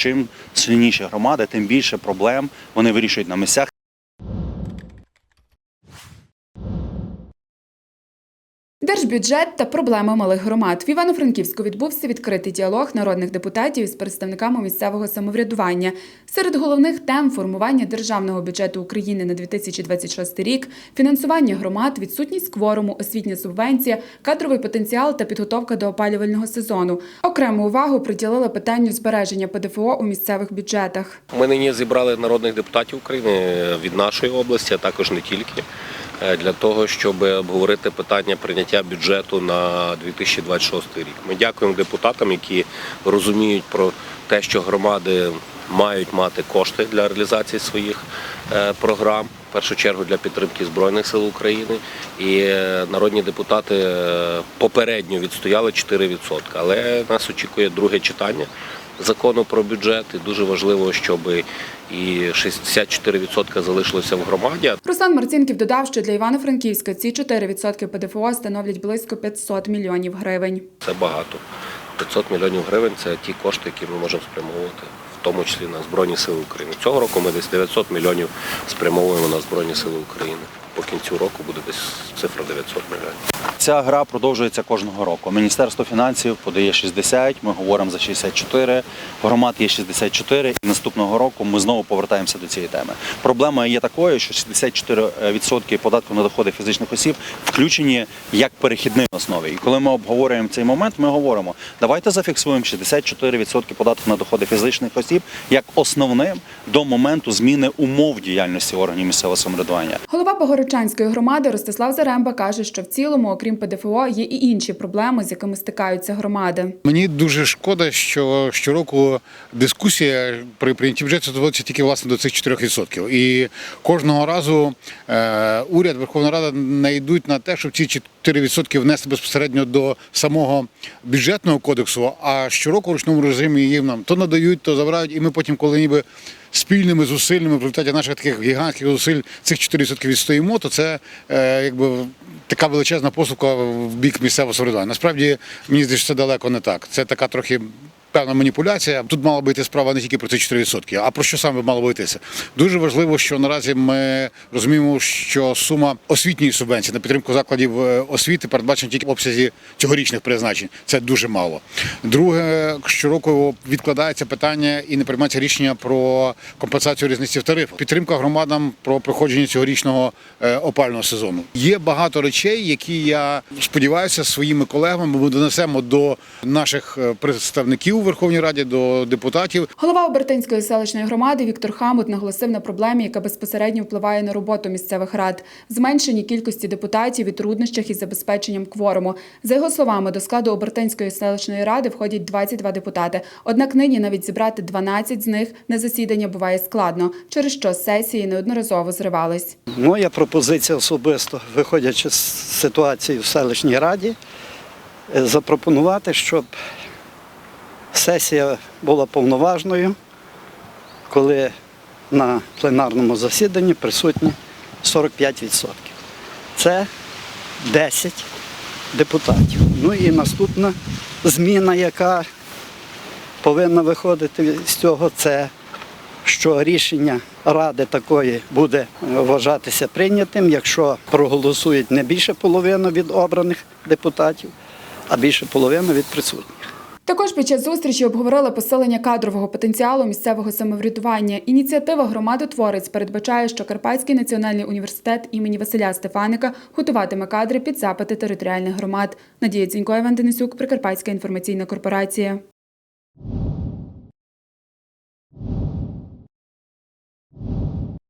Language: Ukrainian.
чим сильніші громади, тим більше проблем вони вирішують на місцях. Держбюджет та проблеми малих громад в Івано-Франківську відбувся відкритий діалог народних депутатів із представниками місцевого самоврядування. Серед головних тем формування державного бюджету України на 2026 рік, фінансування громад, відсутність кворуму, освітня субвенція, кадровий потенціал та підготовка до опалювального сезону. Окрему увагу приділили питанню збереження ПДФО у місцевих бюджетах. Ми нині зібрали народних депутатів України від нашої області, а також не тільки, для того, щоб обговорити питання прийняття бюджету на 2026 рік. Ми дякуємо депутатам, які розуміють про те, що громади мають мати кошти для реалізації своїх е, програм. В першу чергу для підтримки Збройних сил України. І е, народні депутати е, попередньо відстояли 4%. Але нас очікує друге читання закону про бюджет. І дуже важливо, щоб і 64% залишилося в громаді. Руслан Марцінків додав, що для Івано-Франківська ці 4% ПДФО становлять близько 500 мільйонів гривень. Це багато. 500 мільйонів гривень це ті кошти, які ми можемо спрямовувати, в тому числі на Збройні Сили України. Цього року ми десь 900 мільйонів спрямовуємо на Збройні Сили України. По кінцю року буде десь цифра 900 мільйонів. Ця гра продовжується кожного року. Міністерство фінансів подає 60, ми говоримо за 64, громад є 64, і наступного року ми знову повертаємося до цієї теми. Проблема є такою, що 64% податку на доходи фізичних осіб включені як перехідні на основі. І коли ми обговорюємо цей момент, ми говоримо, давайте зафіксуємо 64% податку на доходи фізичних осіб як основним до моменту зміни умов діяльності органів місцевого самоврядування. Голова Богородчанської громади Ростислав Заремба каже, що в цілому, окрім ПДФО, є і інші проблеми, з якими стикаються громади. Мені дуже шкода, що щороку дискусія при прийнятті бюджету доводиться тільки власне до цих 4%. І кожного разу е, уряд, Верховна Рада не йдуть на те, щоб ці 4% внести безпосередньо до самого бюджетного кодексу, а щороку в ручному режимі їм нам то надають, то забирають, і ми потім, коли ніби спільними зусиллями в результаті наших таких гігантських зусиль цих 4% відстоїмо, то це е, якби така величезна поступка в бік місцевого самоврядування. Насправді мені здається, це далеко не так. Це така трохи. Певна маніпуляція. Тут мала би йти справа не тільки про ці 4%, а про що саме мало би йтися. Дуже важливо, що наразі ми розуміємо, що сума освітньої субвенції на підтримку закладів е, освіти передбачена тільки в обсязі цьогорічних призначень. Це дуже мало. Друге, щороку відкладається питання і не приймається рішення про компенсацію різниці в тарифах. Підтримка громадам про проходження цьогорічного е, опального сезону. Є багато речей, які я сподіваюся своїми колегами ми донесемо до наших е, представників у Верховній Раді, до депутатів. Голова Обертинської селищної громади Віктор Хамут наголосив на проблемі, яка безпосередньо впливає на роботу місцевих рад, зменшенні кількості депутатів і труднощах із забезпеченням кворуму. За його словами, до складу Обертинської селищної ради входять 22 депутати. Однак нині навіть зібрати 12 з них на засідання буває складно, через що сесії неодноразово зривались. Моя пропозиція особисто, виходячи з ситуації в селищній раді, е, запропонувати, щоб сесія була повноважною, коли на пленарному засіданні присутні 45%. Це 10 депутатів. Ну і наступна зміна, яка повинна виходити з цього, це що рішення ради такої буде вважатися прийнятим, якщо проголосують не більше половини від обраних депутатів, а більше половини від присутніх. Також під час зустрічі обговорили посилення кадрового потенціалу місцевого самоврядування. Ініціатива громадотворець передбачає, що Карпатський національний університет імені Василя Стефаника готуватиме кадри під запити територіальних громад. Надія Дзінько, Іван Денисюк, Прикарпатська інформаційна корпорація.